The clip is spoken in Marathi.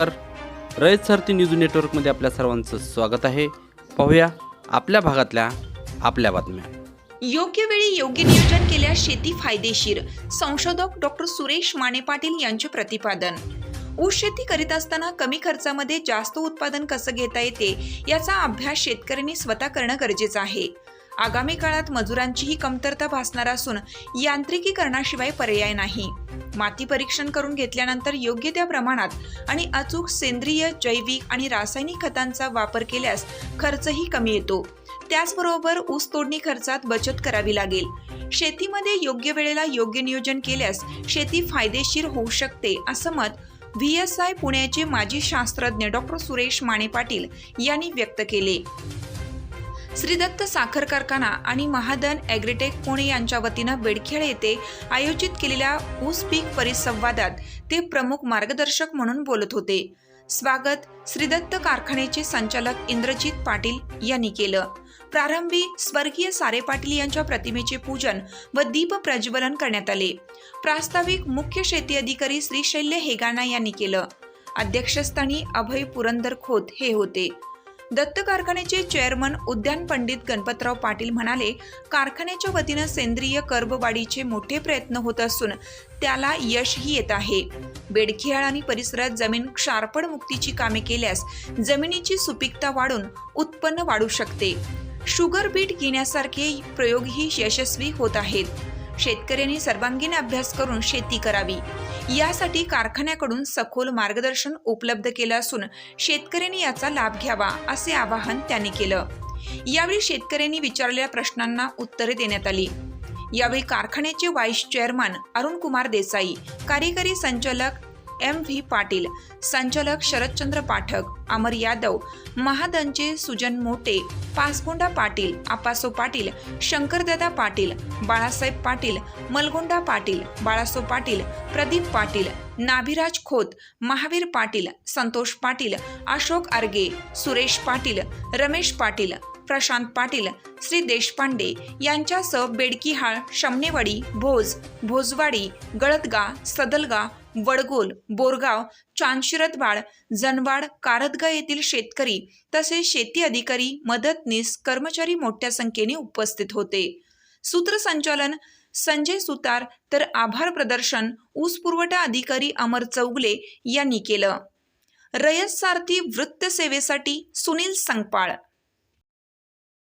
तर रयत सारथी न्यूज नेटवर्कमध्ये आपल्या सर्वांचं स्वागत आहे. पाहूया आपल्या भागातल्या आपल्या बातम्या. योग्य वेळी योग्य नियोजन केल्यास शेती फायदेशीर संशोधक डॉक्टर सुरेश माने पाटील यांचे प्रतिपादन. ऊस शेती करीत असताना कमी खर्चामध्ये जास्त उत्पादन कसं घेता येते याचा अभ्यास शेतकऱ्यांनी स्वतः करणं गरजेचं आहे. आगामी काळात मजुरांचीही कमतरता भासणार असून यांत्रिकीकरणाशिवाय पर्याय नाही. माती परीक्षण करून घेतल्यानंतर योग्य त्या प्रमाणात आणि अचूक सेंद्रिय जैविक आणि रासायनिक खतांचा वापर केल्यास खर्चही कमी येतो. त्याचबरोबर ऊस तोडणी खर्चात बचत करावी लागेल. शेतीमध्ये योग्य वेळेला योग्य नियोजन केल्यास शेती फायदेशीर होऊ शकते असं मत व्ही एस आय पुण्याचे माजी शास्त्रज्ञ डॉक्टर सुरेश माने पाटील यांनी व्यक्त केले. श्रीदत्त साखर कारखाना आणि महादन ॲग्रिटेक पुणे यांच्या वतीनं बेडखेळ येथे आयोजित केलेल्या ऊस पीक परिसंवादात ते प्रमुख मार्गदर्शक म्हणून बोलत होते. स्वागत श्रीदत्त कारखान्याचे संचालक इंद्रजित पाटील यांनी केलं. प्रारंभी स्वर्गीय सारे पाटील यांच्या प्रतिमेचे पूजन व दीप प्रज्वलन करण्यात आले. प्रास्ताविक मुख्य शेती अधिकारी श्री शैल्य हेगाणा यांनी केलं. अध्यक्षस्थानी अभय पुरंदर खोत हे होते. दत्त कारखान्याचे चेअरमन उद्यान पंडित गणपतराव पाटील म्हणाले कारखान्याच्या वतीनं सेंद्रिय कर्बवाढीचे मोठे प्रयत्न होत असून त्याला यशही येत आहे. बेडखियाळ आणि परिसरात जमीन क्षारपड मुक्तीची कामे केल्यास जमिनीची सुपीकता वाढून उत्पन्न वाढू शकते. शुगर बीट घेण्यासारखे प्रयोगही यशस्वी होत आहेत. शेतकऱ्यांनी सर्वांगीण अभ्यास करून शेती करावी. यासाठी कारखान्याकडून सखोल मार्गदर्शन उपलब्ध केलं असून शेतकऱ्यांनी याचा लाभ घ्यावा असे आवाहन त्यांनी केलं. यावेळी शेतकऱ्यांनी विचारलेल्या प्रश्नांना उत्तरे देण्यात आली. यावेळी कारखान्याचे व्हाईस चेअरमन अरुण कुमार देसाई कार्यकारी संचालक एम व्ही पाटील संचालक शरदचंद्र पाठक अमर यादव महादंचे सुजन मोटे पासगोंडा पाटील आपासो पाटील शंकरदादा पाटील बाळासाहेब पाटील मलगोंडा पाटील बाळासो पाटील प्रदीप पाटील नाभिराज खोत महावीर पाटील संतोष पाटील अशोक आर्गे सुरेश पाटील रमेश पाटील प्रशांत पाटील श्री देशपांडे यांच्यासह बेडकीहाळ शमनेवाडी भोज भोजवाडी गळतगा सदलगा वडगोल बोरगाव चांदशिरतवाड जनवाड कारदगा येथील शेतकरी तसेच शेती अधिकारी मदतनीस कर्मचारी मोठ्या संख्येने उपस्थित होते. सूत्रसंचालन संजय सुतार तर आभार प्रदर्शन ऊस पुरवठा अधिकारी अमर चौगले यांनी केलं. रयत सारथी वृत्त सेवेसाठी सुनील संगपाळ